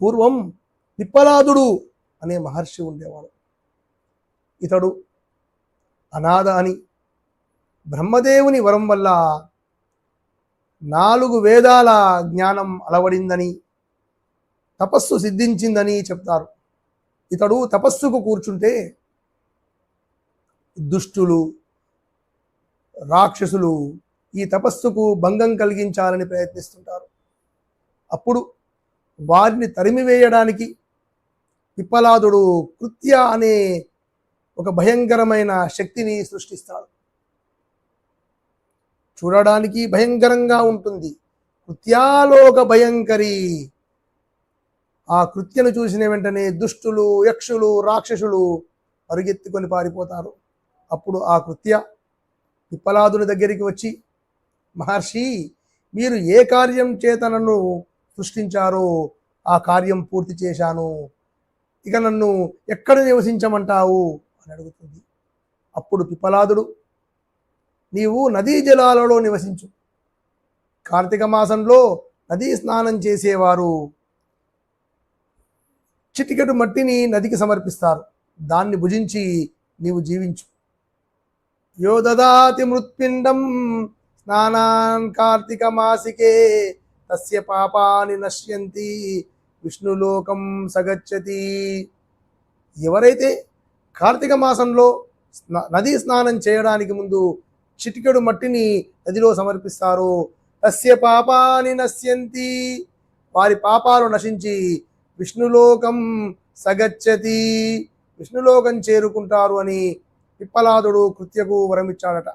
పూర్వం పిప్పలాదుడు అనే మహర్షి ఉండేవాడు. ఇతడు అనాథ అని బ్రహ్మదేవుని వరం వల్ల నాలుగు వేదాల జ్ఞానం అలవడిందని తపస్సు సిద్ధించిందని చెప్తారు. ఇతడు తపస్సుకు కూర్చుంటే దుష్టులు రాక్షసులు ఈ తపస్సుకు భంగం కలిగించాలని ప్రయత్నిస్తుంటారు. అప్పుడు వారిని తరిమివేయడానికి పిప్పలాదుడు కృత్య అనే ఒక భయంకరమైన శక్తిని సృష్టిస్తాడు. చూడడానికి భయంకరంగా ఉంటుంది. కృత్యాలోక భయంకరి. ఆ కృత్యను చూసిన వెంటనే దుష్టులు యక్షులు రాక్షసులు పరుగెత్తుకొని పారిపోతారు. అప్పుడు ఆ కృత్య పిప్పలాదుని దగ్గరికి వచ్చి మహర్షి మీరు ఏ కార్యం చేత నన్ను సృష్టించారో ఆ కార్యం పూర్తి చేశాను. ఇక నన్ను ఎక్కడ నివసించమంటావు? అని అడుగుతుంది. అప్పుడు పిపలాదుడు నీవు నదీ జలాలలో నివసించు. కార్తీక మాసంలో నదీ స్నానం చేసేవారు. చిటికెడు మట్టిని నదికి సమర్పిస్తారు. దాన్ని భుజించి నీవు జీవించు. యోదదాతి మృత్పిండం స్నానాన్ కార్తీక మాసికే తస్య పాపాని నశ్యంతి విష్ణులోకం సగచ్చతి. ఎవరైతే కార్తీక మాసంలో స్నా- నదీ స్నానం చేయడానికి ముందు చిటికెడు మట్టిని నదిలో సమర్పిస్తారో తస్య పాపాని నశ్యంతి. వారి పాపాలు నశించి విష్ణులోకం సగచ్చతి. విష్ణులోకం చేరుకుంటారు అని పిప్పలాదుడు కృత్యకు వరమిచ్చాడట.